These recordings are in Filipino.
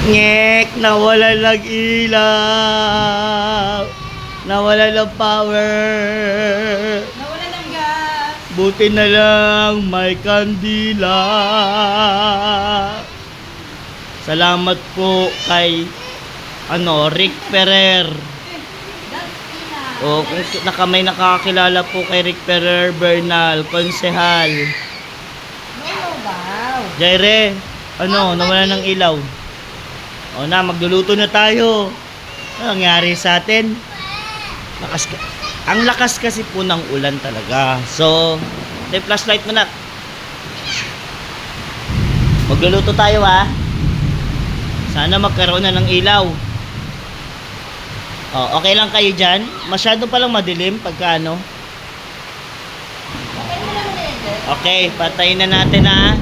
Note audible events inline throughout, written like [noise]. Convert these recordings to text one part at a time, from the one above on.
Ngek, nawala ng ilaw. Nawala ng power. Nawala ng gas. Buti na lang may kandila. Salamat po kay ano, Rick Ferrer. O kung naka, may nakakilala po kay Rick Ferrer Bernal, konsehal. Jaire, ano, nawala ng ilaw. O na, magluluto na tayo. Ano nangyari sa atin? Lakas ka. Ang lakas kasi po ng ulan talaga. So, may flashlight mo na. Magluluto tayo ha. Sana magkaroon na ng ilaw. O, okay lang kayo dyan? Masyado palang madilim pagka ano. Okay, patayin na natin ha.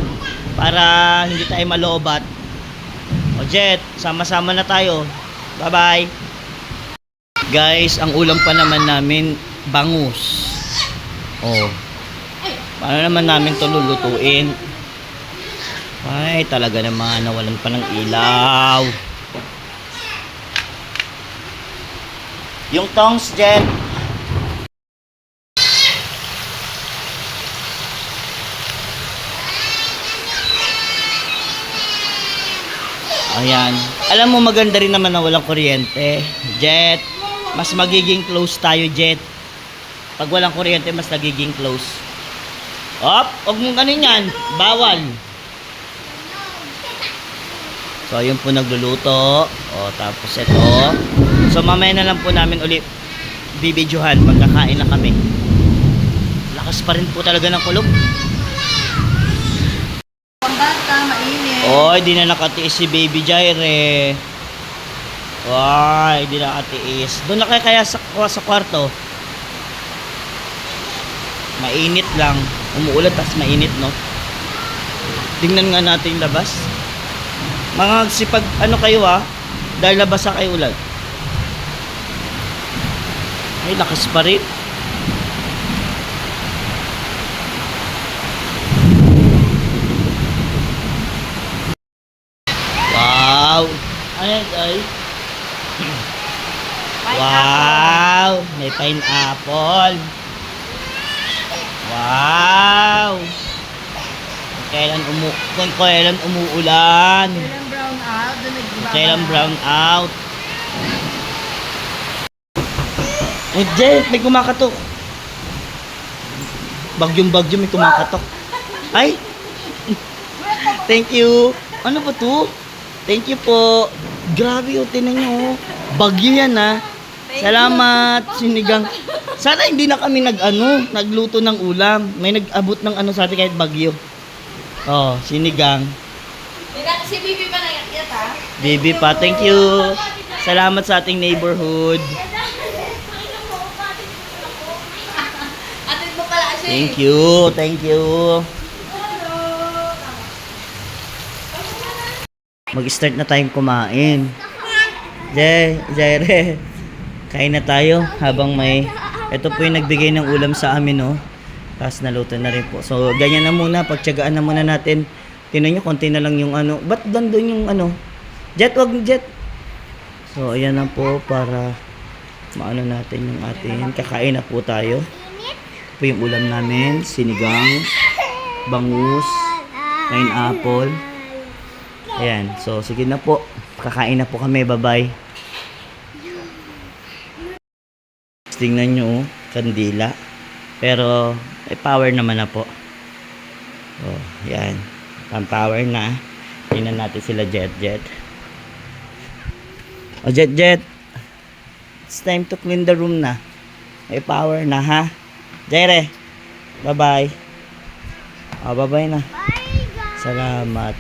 Para hindi tayo malobat. Jet, sama-sama na tayo. Bye-bye. Guys, ang ulam pa naman namin, bangus. Oh. Paano naman namin to lulutuin? Ay, talaga naman, nawalan pa ng ilaw. Yung tongs, Jet. Ayan. Alam mo maganda rin naman na walang kuryente. Jet. Mas magiging close tayo, Jet. Pag walang kuryente, mas nagiging close. Op, huwag mong ganun yan. Bawal. So, yun po nagluluto. O, tapos ito. So, mamaya na lang po namin ulit bibidyohan. Magkakain na kami. Lakas pa rin po talaga ng kulog. Pambata, mainit. Oy, di na nakatiis si Baby Jaire. Ay, di na nakatiis. Doon na kayo kaya sa, sa kwarto. Mainit lang. Umuulan tas mainit, no? Tingnan nga natin labas. Mga sipag, ano kayo ha? Dahil labas sa kayo ulan. Ay, lakas pa rin. Wow! Ay? [clears throat] Wow! May pineapple. Wow! Kailan umu kung kailan umuulan. Kailan brown out. Kailan brown out. Eh, Jen, may kumakatok. Bagyong bagyo may kumakatok. Ay! [laughs] Thank you. Ano ba to? Thank you po. Grabe oh, tinan nyo. oh. Bagyo yan ha. Salamat, sinigang. Sana hindi na kami nag ano, nagluto ng ulam. May nag-abot ng ano sa atin kahit bagyo. Oh, sinigang. Si Bibi pa na yat ha? Baby pa, thank you. Salamat sa ating neighborhood. Thank you, thank you. Mag-start na tayong kumain. Jay, Jaire, kain na tayo habang may... Ito po yung nagbigay ng ulam sa amin, no? Tapos naluto na rin po. So, ganyan na muna. Pagtsagaan na muna natin. Tinan nyo, konti na lang yung ano. Ba't dandun yung ano? Jet, wag jet. So, ayan na po para maano natin yung ating kakain na po tayo. Ito yung ulam namin, sinigang, bangus, pineapple. Ayan, so sige na po. Kakain na po kami, bye-bye. Tingnan nyo, oh, kandila. Pero, may power naman na po. Oh, yan. Pang-power na. Tingnan natin sila Jet Jet. Oh, Jet Jet. It's time to clean the room na. May power na, ha? Jere, bye-bye. Oh, bye-bye na. Salamat.